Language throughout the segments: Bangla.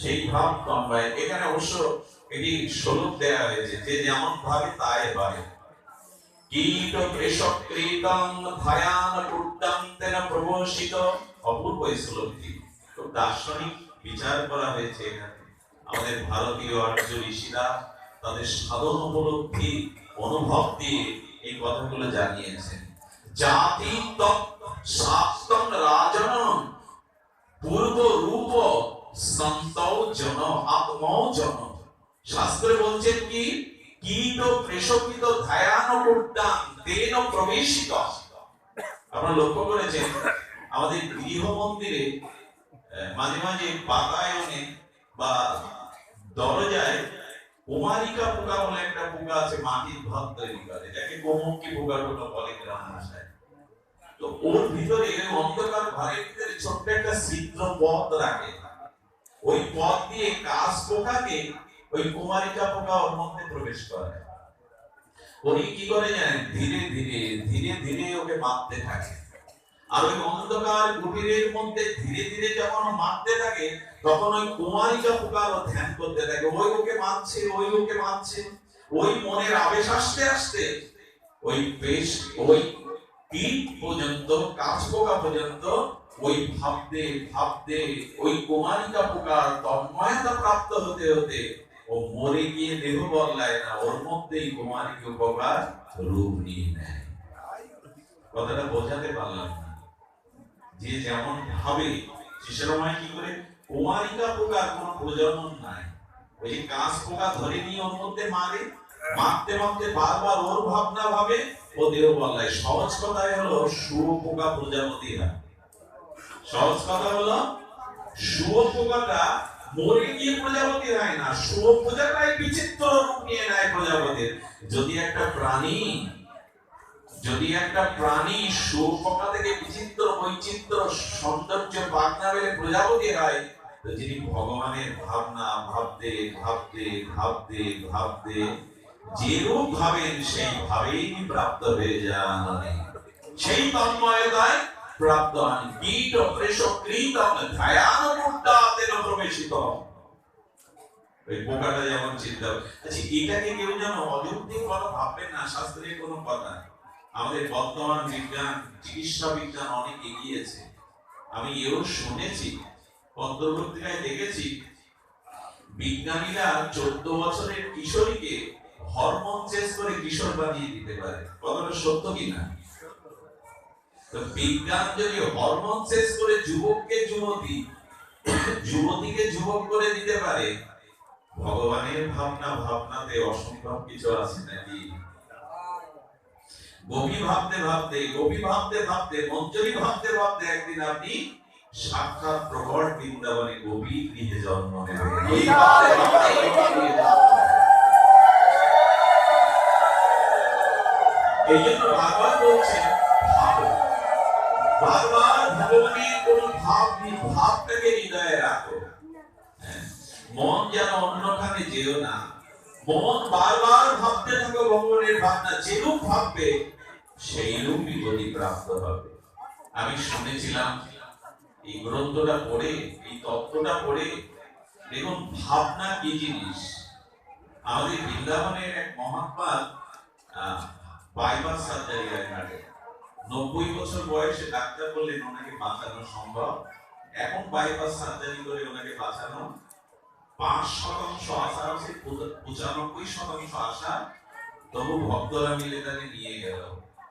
সেই ভাব তন্ময়। এখানে অবশ্য এটি স্বরূপ দেয়া হয়েছে, যে যেমন ভাবে তাই হয়। কীট কৃষকৃতং ধায়ান কুট্টাং তেন প্রবর্ষিত। অপূর্ব শ্লোকটি। খুব দার্শনিক বিচার করা হয়েছে আমাদের ভারতীয় আর্য ঋষিরা তাদের সাধন উপলব্ধি, অনুভব দিয়ে এই কথাগুলো জানিয়েছেন। জাতি রাজন পূর্ব রূপ সন্তৌ শাস্ত্রে বলছেন কি? কীট প্রেষকিত ধায়ান করতাম তেন প্রবেশিত। আপনারা লক্ষ্য করেছেন, আমাদের গৃহ মন্দিরে মাঝে মাঝে বাতায়নে বা দরজায় কুমারিকা পোকা বলে একটা পোকা আছে, মাটির ভাব তৈরি করে, যাকে গোমুখী পোকা টোকা বলে গ্রাম ভাষায়। তো ওর ভিতরে অন্ধকার ঘরের ভিতরে ছোট্ট একটা ছিদ্র পথ রাখে। ওই পথ দিয়ে কাশ পোকাকে ওই কুমারিকা পোকা ওর মধ্যে প্রবেশ করে। উনি কি করে জানেন? ধীরে ধীরে ধীরে ধীরে ওকে মারতে থাকে। আর ওই অন্ধকার কুটিরের মধ্যে ধীরে ধীরে যখন মারতে থাকে, তখন ওই কুমারিকা পোকার ও ধ্যান করতে থাকে। ওই ওকে মারছে, ওই ওকে মারছে, ওই মনের আবেশ আসতে আসতে, ওই বেশ, ওই কীট পর্যন্ত কাঁচ পোকা পর্যন্ত, ওই ভাবতে ভাবতে, ওই কুমারিকা পোকার তন্ময়তা প্রাপ্ত হতে হতে ও মরে গিয়ে দেহ বদলায় না, ওর মধ্যেই কুমারিকা পোকার রূপ নিয়ে নেয়। কথাটা বোঝাতে পারলাম না। যে যেমন ভাবে সে সময় কি করে? কুমারিকা পোকার কোনো প্রজনন নাই। ওই কাঁচ পোকা ধরে নিয়ে ওর মধ্যে মারে, মারতে মারতে বারবার ওর ভাবনা ভাবে ও দেহ বদলায়। সহজ কথায় হলো শুয়োপোকা প্রজাপতি হয় সহজ কথা হলো শুয়োপোকাটা মরে গিয়ে প্রজাপতি হয় না শুয়োপোকাটাই বিচিত্র রূপ নিয়ে নেয় প্রজাপতির যদি একটা প্রাণী, যদি একটা প্রাণী শুয়োপোকা থেকে বিচিত্র বৈচিত্র সৌন্দর্য বাগনা বেলে প্রজাপতি হয় যিনি ভগবানের ভাবনা ভাবতে ভাবতে ভাবতে ভাবতে যেরূপ ভাবেন সেই ভাবেই প্রাপ্ত হয়ে যান সেই তন্ময়তায় প্রাপ্ত হন কীট প্রেষকৃত ধ্যায়ান মুদ্দাতেন প্রবেশিত ওই পোকাটা যেমন চিন্তা আচ্ছা এটাকে কেউ যেন অযৌক্তিক কথা ভাববেন না, শাস্ত্রের কোনো কথা আমাদের বর্তমান বিজ্ঞান, চিকিৎসা বিজ্ঞান অনেক এগিয়েছে। আমি এও শুনেছি, পত্রপত্রিকায় দেখেছি, বিজ্ঞানীরা চোদ্দ বছরের কিশোরীকে হরমোন চেঞ্জ করে কিশোর বানিয়ে দিতে পারে। কথাটা সত্য কিনা তো বিজ্ঞান যদি হরমোন চেঞ্জ করে যুবককে যুবতী, যুবতীকে যুবক করে দিতে পারে, ভগবানের ভাবনা ভাবনাতে অসম্ভব কিছু আছে নাকি গোপী ভাবতে ভাবতে, গোপী ভাবতে ভাবতে, মঞ্জরি ভাবতে ভাবতে একদিন আপনি সাক্ষাৎ প্রকট বৃন্দাবনে গোপী গৃহে জন্ম নেবেন। এই জন্য হ্যাঁ, মন যেন অন্যখানে যেও না। মন বারবার ভাবতে থাকো ভগবানের ভাবনা যেরূপ ভাববে সেই রূপই প্রাপ্ত হবে। আমি শুনেছিলাম এই গ্রন্থটা পড়ে এই তত্ত্বটা পড়ে দেখুন ভাবনা কি জিনিস? আমাদের বৃন্দাবনের এক মহাত্মা বাইপাস সার্জারি হয় নব্বই বছর বয়সে ডাক্তার বললেন ওনাকে বাঁচানো সম্ভব। এখন বাইপাস সার্জারি করে ওনাকে বাঁচানো। পাঁচ শতাংশ আশা আছে পঁচানব্বই শতাংশ আশা। তবু ভক্তরা মিলে তাকে নিয়ে গেল।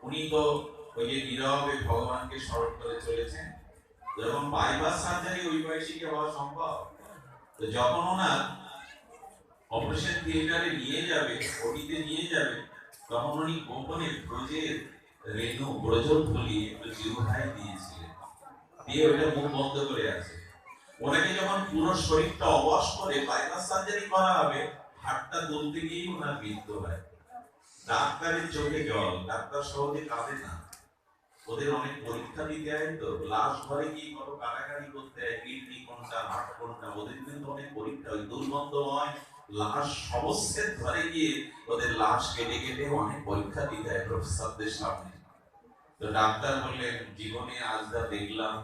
উনি তো ওই যে নীরবে ভগবানকে স্মরণ করে চলেছেন। যখন বাইপাস সার্জারি ওই বয়সে কি হওয়া সম্ভব? তো যখন ওনার অপারেশন থিয়েটারে নিয়ে যাবে, ওটিতে নিয়ে যাবে, তখন উনি গোপনে ব্রজের রেণু ব্রজধ্বলি একটু জিহ্বায় দিয়েছিলেন। দিয়ে ওটা মুখ বন্ধ করে আছে। ওনাকে যখন পুরো শরীরটা অবশ করে বাইপাস সার্জারি করা হবে, হাতটা তুলতে গিয়েই ওনার মৃত্যু হয়। ডাক্তারের চোখে জল, ডাক্তার সহজে কাঁদে না। ওদের অনেক পরীক্ষা দিতে হয় তো, লাশ ঘরে গিয়ে কত কাটাকাটি করতে হয় কিডনি কোনটা হার্ট কোনটা, ওদের কিন্তু অনেক পরীক্ষা হয়, দুর্গন্ধময় লাশ সমস্যার ঘরে গিয়ে ওদের লাশ কেটে কেটে অনেক পরীক্ষা দিতে হয় প্রফেসরদের সামনে। তো ডাক্তার বললেন, জীবনে আজ যা দেখলাম,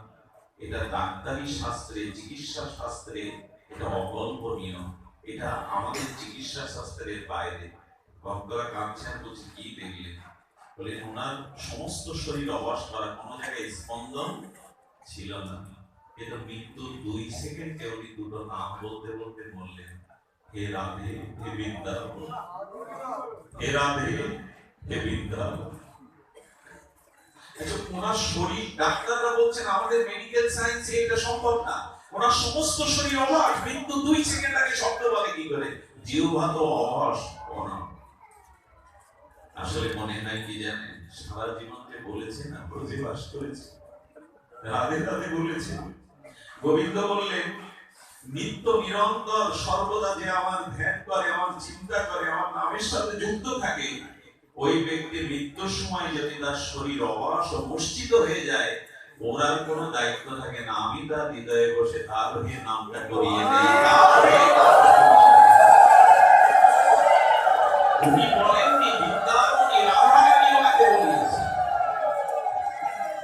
এটা ডাক্তারি শাস্ত্রে, চিকিৎসা শাস্ত্রে, এটা অকল্পনীয়। এটা আমাদের চিকিৎসা শাস্ত্রের বাইরে। ভক্তরা কাঁদছেন, বলছে, কি দেখলেন? বলে ওনার সমস্ত শরীর অবাস করা কোনো জায়গায় স্পন্দন ছিল না। কিন্তু মৃত্যু দুই সেকেন্ডে উনি দুটো নাম বলতে বলতে বললেন হে রাধে, হে বৃন্দাবন। হে রাধে, হে বৃন্দাবন। ওনার শরীর, ডাক্তাররা বলছেন আমাদের মেডিকেল সায়েন্সে এটা সম্ভব না। ওনার সমস্ত শরীর অবাস মৃত্যু দুই সেকেন্ড আগে শব্দ বলে কি করে? জিহ্বা তো অনা আসলে মনে হয় কি জানেন, সারা জীবন যে বলেছে না, প্রতিবাস করেছে। রাধে রাধে বলেছে। গোবিন্দ বললেন নিত্য নিরন্তর সর্বদা যে আমার ধ্যান করে, আমার চিন্তা করে, আমার নামের সাথে যুক্ত থাকে, ওই ব্যক্তি মৃত্যুর সময় যদি তার শরীর অবাস ও মূর্ছিত হয়ে যায় ওনার কোনো দায়িত্ব থাকে না। আমি তার হৃদয়ে বসে তার হয়ে নামটা করিয়ে দেই।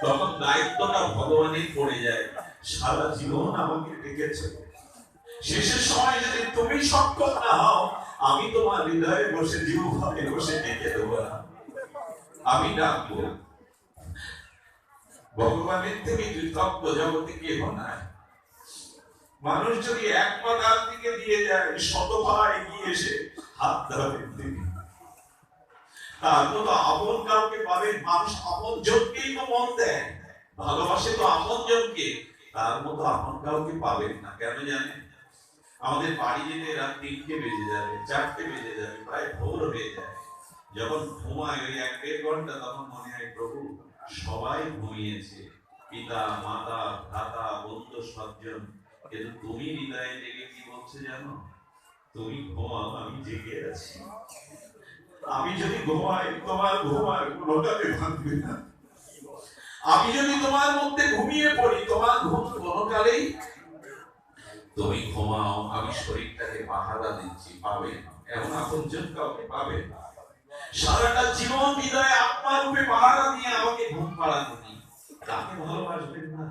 তখন দায়িত্বটা ভগবানের পড়ে যায়। সারা জীবন আমাকে ডেকেছে। শেষের সময় যদি তুমি সক্ষম না হও, আমি তোমার হৃদয়ে বসে জিহ্বায় বসে ডেকে দেবো না। আমি ডাকবো। ভগবানের থেকে কৃতজ্ঞ জগতে কেহ নাই। মানুষ যদি এক পা তার দিকে দিয়ে যায় শতপা এগিয়ে এসে হাত ধরেন তিনি তার মতো আপন কাউকে পাবেন মানুষ আপন জনকেই তো মন দেয়। ভালোবাসে তো আপন জনকে, তার মতো আপন কাউকে পাবেন না। কেন জানেন? আমাদের বাড়ি যেতে রাত তিনটে বেজে যাবে, চারটে বেজে যাবে, প্রায় ভোর হয়ে যায়। যখন ঘুমায় ওই এক দেড় ঘণ্টা, তখন মনে হয় প্রভু, সবাই ঘুমিয়েছে। পিতা, মাতা, ভ্রাতা, বন্ধু সজ্জন কিন্তু তুমি হৃদয়ে জেগে কি বলছো জানো? তুমি ঘুমাও, আমি জেগে আছি। আমি যদি ঘুমাই, তোমার ঘুমার কোনোটাতে ভাঙবে না। আমি যদি তোমার মধ্যে ঘুমিয়ে পড়ি, তোমার ঘুম কোনোকালেই তুমি ঘুমাও, আমি শরীরটাকে পাহারা দিচ্ছি, পাবে এমন আপনজন কাউকে পাবে। সারাটা জীবন হৃদয়ে আত্মা রূপে পাহারা দিয়ে আমাকে ঘুম পাড়ানো তাকে ভালোবাসবেন না।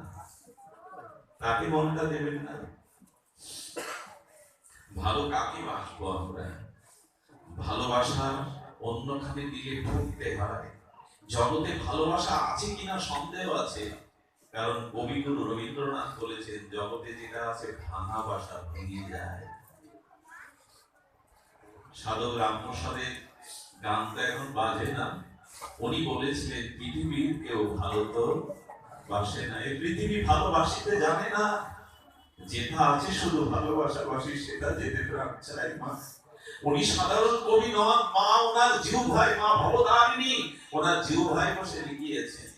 তাকে মনটা দেবেন না। ভালো কাকে বাসবো আমরা। ভালোবাসা অন্যখানে দিলে ঢুকতে হয়। জগতে ভালোবাসা আছে কিনা সন্দেহ আছে। কারণ কবিগুরু রবীন্দ্রনাথ বলেছেন, জগতে যেটা আছে ভাঙা বাসা ভেঙে যায়। সাধক রামপ্রসাদের গান তো এখন বাজে না। উনি বলেছিলেন, পৃথিবীর কেউ ভালো তো বাসে না। এই পৃথিবী ভালোবাসিতে জানে না, যেটা আছে শুধু ভালোবাসা, বাসি সেটা যেতে প্রাণ চাই মা। উনি সাধারণ কবি নন, মা, ওনার জিউ ভাই মা ভবতারিণী, ওনার জিউ ভাই বসে লিখিয়েছেন।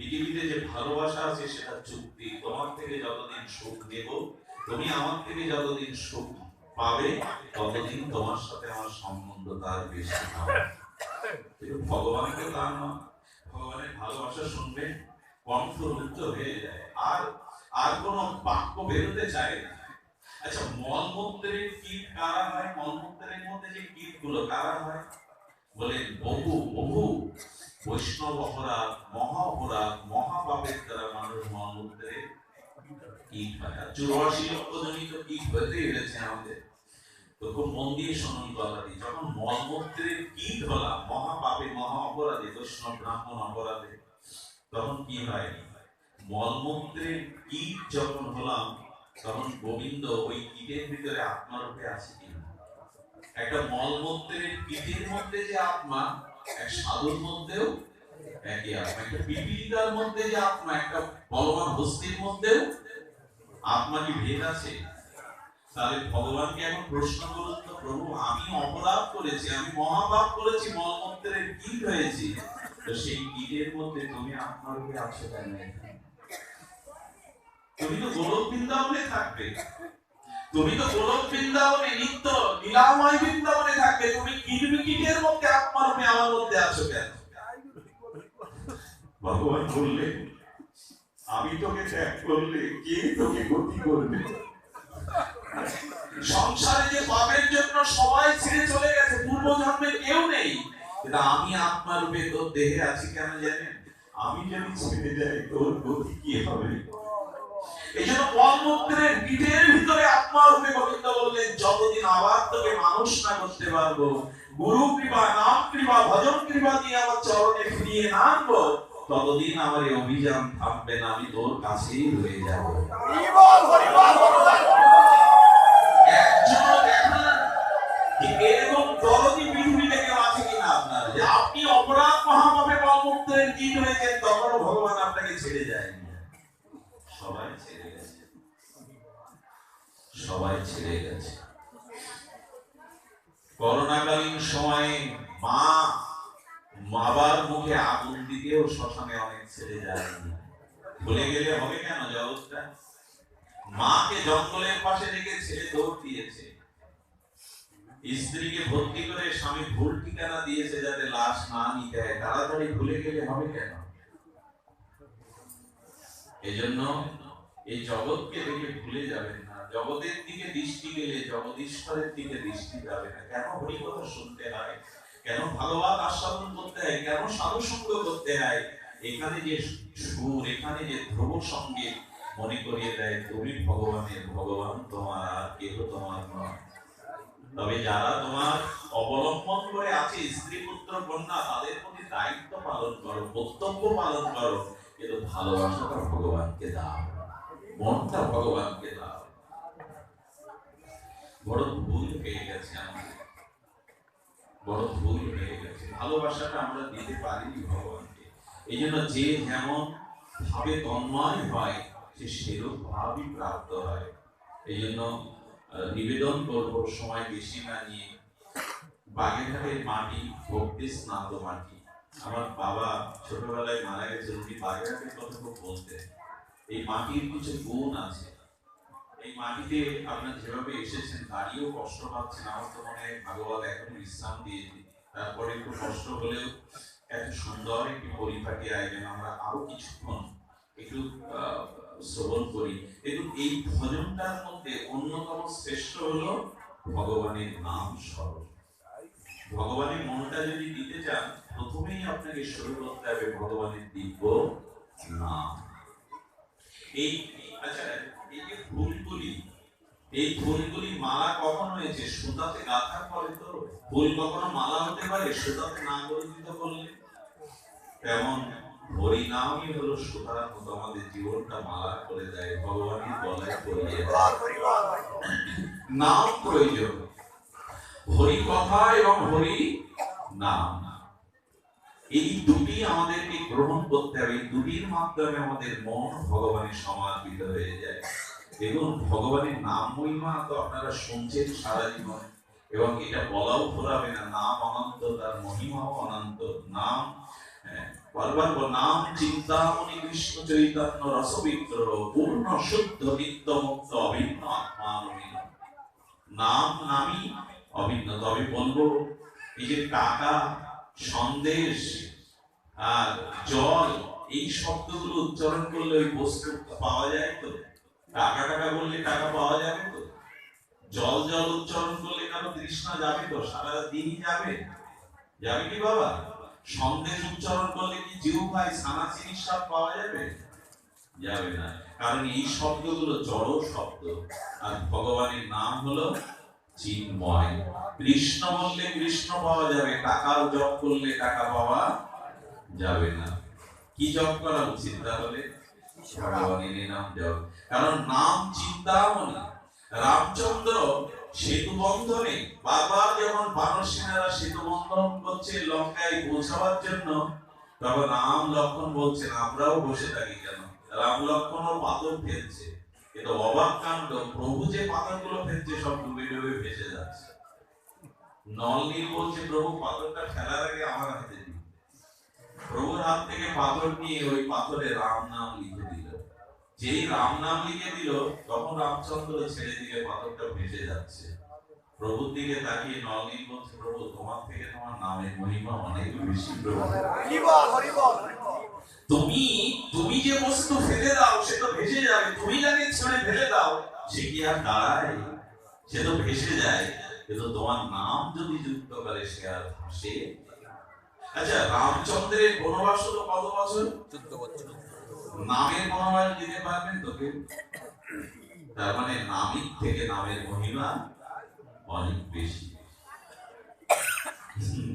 পৃথিবীতে যে ভালোবাসা আছে, সেটা চুক্তি। তোমার থেকে যতদিন সুখ নেব, তুমি আমার থেকে যতদিন সুখ পাবে, ততদিন তোমার সাথে আমার সম্বন্ধ তার বেশি ভগবানকে তা নয়, ভগবানের ভালোবাসা শুনবে কণ্ঠ রুদ্ধ হয়ে যায়। আর আর কোনো বাক্য বেরোতে চায় না। আচ্ছা মলমূত্রের কীট কারা হয়? মলমূত্রের মধ্যে যে কীটগুলো কারা হয়? বলে বহু বহু বৈষ্ণব অপরাধ, মহা অপরাধ, মহাপাপের দ্বারা মানুষ মলমূত্রে কীট হয় চুরাশি কীট হতে হয়েছে আমাদের। তো খুব মন দিয়ে শুনুন কথাটি, যখন মলমূত্রের কীট হলাম, মহাপাপে, মহা অপরাধে, বৈষ্ণব, ব্রাহ্মণ অপরাধে, তখন কি হয়? মলমূত্রের কীট যখন হলাম, তখন গোবিন্দ ওই কীটের ভিতরে আত্মারূপে আছে কিনা? একটা মলমূত্রের মধ্যে যে আত্মা, এক সাধুর মধ্যেও একই আত্মা। একটা পিপিলিকার মধ্যে যে আত্মা, একটা হস্তির মধ্যেও আত্মা কি ভেদ আছে? তাহলে ভগবানকে এখন প্রশ্ন করুন তো, প্রভু, আমি অপরাধ করেছি, আমি মহাপাপ করেছি মলমূত্রের কীট হয়েছি, তো সেই কীটের মধ্যে তুমি আছো কেন তুমি তো গোলক বৃন্দাবনে থাকবে। তুমি তো গোলক বৃন্দাবনে নিত্য লীলাময় বৃন্দাবনে থাকবে, তুমি কিরমিকিটের মধ্যে আত্মারূপে আমার মধ্যে আছো কেন? ভগবান বললেন আমি তোকে ত্যাগ করলে কে তোকে গতি করবে? সংসারে যে পাপের জন্য সবাই ছেড়ে চলে গেছে পূর্ব জন্মে কেউ নেই। কিন্তু আমি আত্মার রূপে তোর দেহে আছি কেন জানেন? আমি যদি ছেড়ে যাই, তোর গতি কি হবে? অভিযান থামবে না আমি তোর কাছেই রয়ে যাব। এরকম পৃথিবী থেকে আছে কিনা আপনার। যে আপনি অপরাধ মহাপাপে কলমত্রের কি হয়েছেন তখন সবাই ছেড়ে গেছে। করোনাকালীন সময়ে মা বাবার মুখে আগুন দিতেও শ্মশানে অনেক ছেড়ে যায়নি। ভুলে গেলে হবে কেন জগৎটা? মাকে জঙ্গলের পাশে রেখে ছেড়ে দৌড় দিয়েছে। স্ত্রীকে ভর্তি করে স্বামী ভুল ঠিকানা দিয়েছে যাতে লাশ না নিতে হয়। তাড়াতাড়ি ভুলে গেলে হবে কেন? এজন্য এই জগৎকে দেখে ভুলে যাবেন না। জগতের দিকে দৃষ্টি গেলে জগদীশ্বরের দিকে দৃষ্টি যাবে না। কেন হরিকথা শুনতে হয়? কেন ভালোবাদ আস্বাদন করতে হয়? কেন সাধুসঙ্গ করতে হয়? এখানে যে সুর, এখানে যে ধ্রুব সঙ্গে মনে করিয়ে দেয়, তুমি ভগবানের ভগবান তোমার, আর কেহ তোমার নয়। তবে যারা তোমার অবলম্বন করে আছে, স্ত্রী, পুত্র, কন্যা, তাদের প্রতি দায়িত্ব পালন করো, কর্তব্য পালন করো, কিন্তু ভালোবাসাটা ভগবানকে দাও। মনটা ভগবানকে দাও। বড় ভুল হয়ে গেছে আমাদের। বড় ভুল হয়ে গেছে। ভালোবাসাটা আমরা দিতে পারিনি ভগবানকে। এই জন্য যে যেমন ভাবে তন্ময় হয়, সে সেরূপ ভাবই প্রাপ্ত হয়। এই জন্য নিবেদন করব সময় বেশি না নিয়ে। বাগেরহাটের মাটি, ভক্তি স্নাত মাটি। আমার বাবা ছোটবেলায় মারা গেছে, উনি বাগেরহাটের কথা খুব বলতেন। এই মাটির কিছু গুণ আছে। এই মাটিতে আপনার যেভাবে এসেছেন, দাঁড়িয়েও কষ্ট পাচ্ছেন, আমার তো মনে হয় ভাগবত এখন বিশ্রাম দিয়েছে। তারপরে একটু কষ্ট হলেও এত সুন্দর একটি পরিপাটি আয়োজন আমরা আরও কিছুক্ষণ একটু শ্রবণ করি। এবং এই ভজনটার মধ্যে অন্যতম শ্রেষ্ঠ হলো ভগবানের নাম স্মরণ। ভগবানের মনটা যদি দিতে চান, প্রথমেই আপনাকে শুরু করতে হবে ভগবানের দিব্য নাম। এই আচ্ছা এই যে ফুলগুলি, এই ফুলগুলি মালা কখন হয়েছে সুতাতে গাঁথার পরে তো ফুল কখনো মালা হতে পারে? সুতাতে না গঠিত করলে তেমন হরিনামই হলো সুতার মতো আমাদের জীবনটা মালা করে দেয় ভগবানের গলায় নাম প্রয়োজন। হরি কথা এবং হরি নাম এই দুটি আমাদেরকে গ্রহণ করতে হবে এই দুটির মাধ্যমে আমাদের মন ভগবানের সমার্পিত হয়ে যায়। দেখুন ভগবানের নাম মহিমা তো আপনারা শুনছেন সারা জীবন এবং এটা বলাও ঘোরাবে না নাম অনন্ত তার মহিমাও অনন্ত নাম হ্যাঁ, বারবার নাম চিন্তামণি কৃষ্ণ চৈতন্য রসবিত্র পূর্ণ শুদ্ধ নিত্য মুক্ত অভিন্ন আত্মানবীন নাম নামই অভিন্ন তবে বলব এই যে টাকা সন্দেশ আর জল, এই শব্দগুলো উচ্চারণ করলে ওই বস্তু পাওয়া যায় তো? টাকা টাকা বললে টাকা পাওয়া যাবে তো? জল জল উচ্চারণ করলে কেন তৃষ্ণা যাবে তো? সারা দিনই যাবে। যাবে কি বাবা? সন্দেশ উচ্চারণ করলে কি জিউ ভাই সানা স্বাদ পাওয়া যাবে? যাবে না। কারণ এই শব্দগুলো জড় শব্দ। আর ভগবানের নাম হলো চিন্ময়। কৃষ্ণ বললে কৃষ্ণ পাওয়া যাবে, টাকাও জপ করলে টাকা পাওয়া যাবে না। কি জপ করা উচিত তাহলে? ভগবানের নাম কারণ নাম রামচন্দ্র সেতু বন্ধনে বারবার যখন বানর সেনারা সেতু বন্ধন করছে লঙ্কায় পৌঁছাবার জন্য, তখন রাম লক্ষণ বলছেন, আমরাও বসে থাকি কেন? রাম লক্ষণও পাথর ফেলছে। কিন্তু অবাক কাণ্ড, প্রভু যে পাথরগুলো ফেলছে, সব ডুবে ডুবে ভেসে যাচ্ছে। নলনীল বলছে, প্রভু, পাথরটা ফেলার আগে আমার হাতে প্রভুর হাত থেকে পাথর নিয়ে ওই পাথরে রাম নাম লিখে দিল। যেই রাম নাম লিখে দিল, তখন রামচন্দ্র ছেড়ে দিকে পাথরটা ভেসে যাচ্ছে। প্রভুর দিকে তাকিয়ে নলনীল বলছে, প্রভু, তোমার থেকে তোমার নামের মহিমা অনেক বেশি প্রভু তুমি তুমি যে বস্তু ফেলে দাও সে তো ভেসে যাবে। তুমি যাকে ছেড়ে ফেলে দাও। সে কি আর দাঁড়ায়? সে তো ভেসে যায়। কিন্তু তোমার নাম যদি যুক্ত করে সে আর ভাসে। আচ্ছা রামচন্দ্রের বনবাস হলো কত বছর? চোদ্দ বছর। নামের বনবাস দিতে পারবেন তোকে? তার মানে নামিক থেকে নামের মহিমা অনেক বেশি।